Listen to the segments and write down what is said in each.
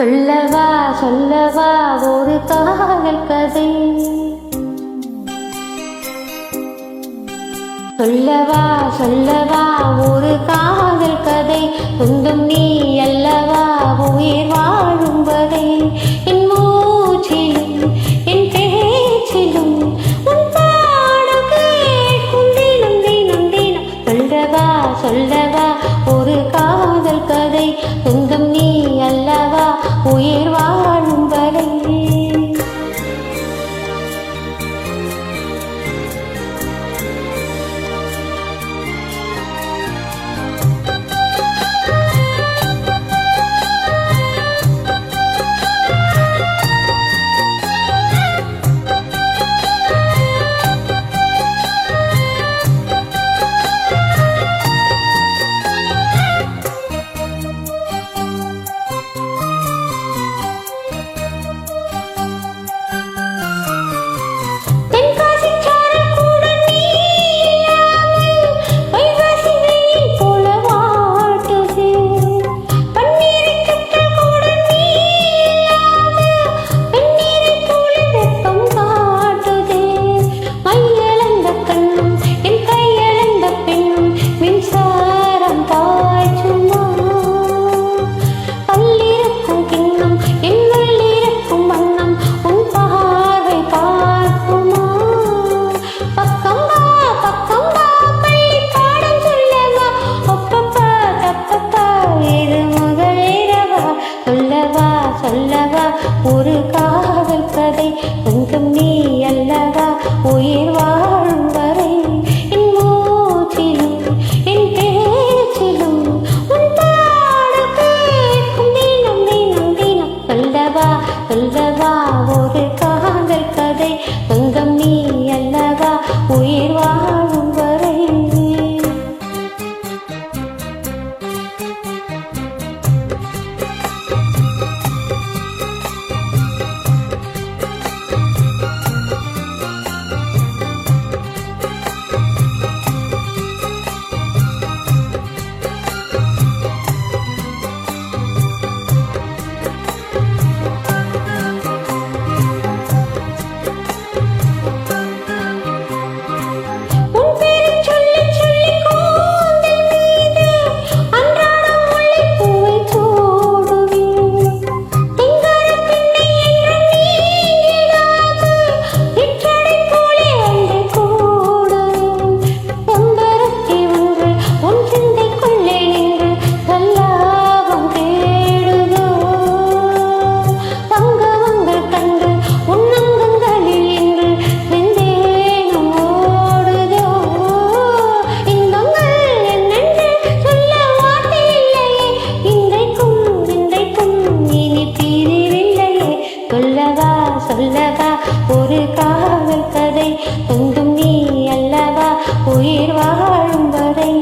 சொல்லவா சொல்லவா ஒரு காதல் கதை. சொல்லவா சொல்லவா ஒரு காதல் கதை. சொந்தம் நீ அல்லவா உயிர் வாழும் வரை. என் மூச்சிலும் என் பேச்சிலும் சொல்லவா சொல்லவா ஒரு காதல் கதை. அல்ல சொல்லவா சொல்லவா ஒரு காதல் கதை தொங்கும் நீ அல்லவா? உயிர் வாழும் வரை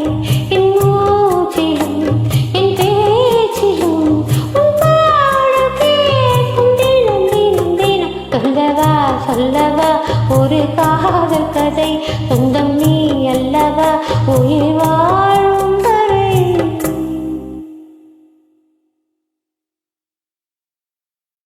சொல்லவா ஒரு காதல் கதை சொந்தம் நீ அல்லவா? உயிர்வா